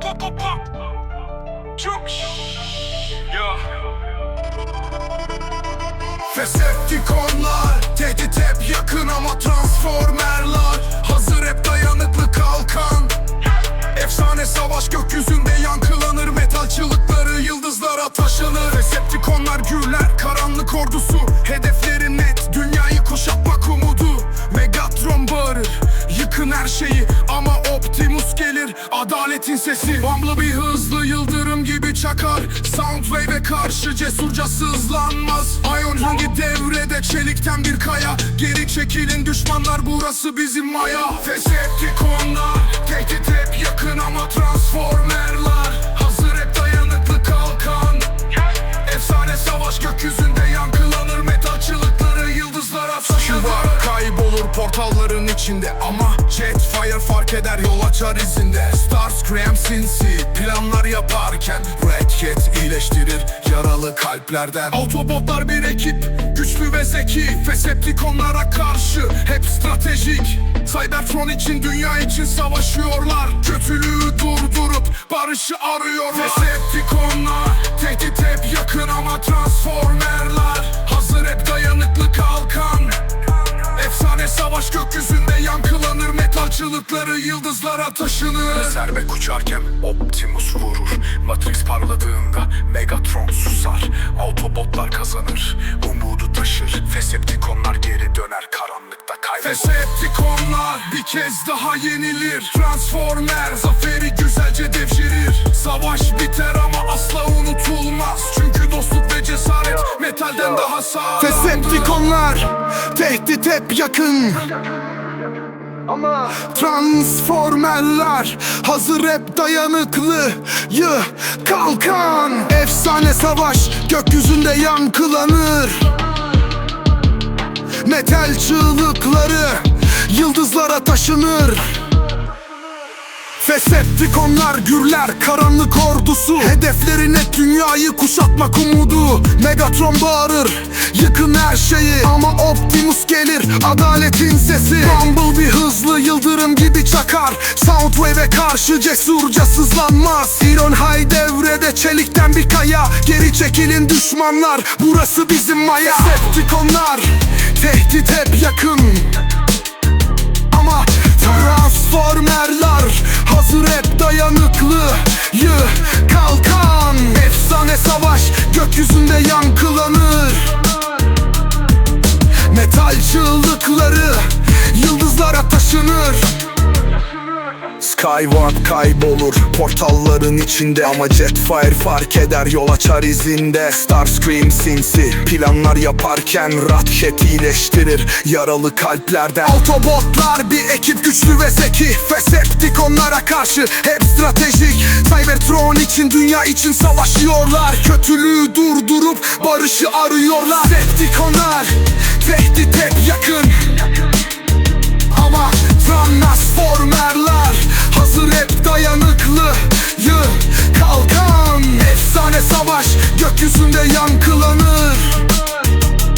pa pa pa pa. Çok Ya. Decepticonlar Tehdit hep yakın ama transformerlar adaletin sesi. Bumblebee hızlı yıldırım gibi çakar. Soundwave'e karşı cesurca sızlanmaz. Ion hangi devrede? Çelikten bir kaya. Geri çekilin düşmanlar burası bizim maya. Decepticonlar tehdit hep yakın ama transformerlar. Hazır hep dayanıklı kalkan. Efsane savaş gökyüzünde yankılanır. Metal çığlıkları yıldızlara taşınır. Kaybolur portalların içinde Ama Jetfire fark eder yol açar izinde. Starscream sinsi planlar yaparken Red iyileştirir yaralı kalplerden. Autobotlar bir ekip güçlü ve zeki. Decepticonlara karşı hep stratejik. Cybertron için dünya için savaşıyorlar. Kötülüğü durdurup barışı arıyorlar. Decepticonlar tehdit çığlıkları yıldızlara taşınır. Serbek uçarken Optimus vurur. Matrix parladığında Megatron susar. Autobotlar kazanır. Umudu taşır. Decepticonlar geri döner. Karanlıkta kaybolur Decepticonlar bir kez daha yenilir. Transformer zaferi güzelce devşirir. Savaş biter ama asla unutulmaz. Çünkü dostluk ve cesaret metalden daha sağlam. Decepticonlar tehdit hep yakın Transformerler hazır hep dayanıklı. Yı kalkan. Efsane savaş gökyüzünde yankılanır. Metal çığlıkları yıldızlara taşınır. Decepticonlar gürler karanlık ordusu. Hedefleri net dünyayı kuşatmak umudu. Megatron bağırır yıkın her şeyi Ama Optimus gelir adaletin sesi. Bumblebee hızlı yıldırım gibi çakar. Soundwave'e karşı cesurca sızlanmaz. Iron High devrede çelikten bir kaya. Geri çekilin düşmanlar burası bizim maya. Decepticonlar tehdit hep yakın. Ama transformerlar hazır hep dayanıklı. Yı kalkan. Efsane savaş gökyüzünde yankılanır Metal çığlıkları yıldızlara taşınır. Skyward kaybolur portalların içinde. Ama Jetfire fark eder yol açar izinde. Starscream sinsi planlar yaparken Ratchet iyileştirir yaralı kalplerden. Autobotlar bir ekip güçlü ve zeki. Decepticonlara karşı hep stratejik. Cybertron için dünya için savaşıyorlar. Kötülüğü durdurup barışı arıyorlar. Decepticonlar tehdit hep yakın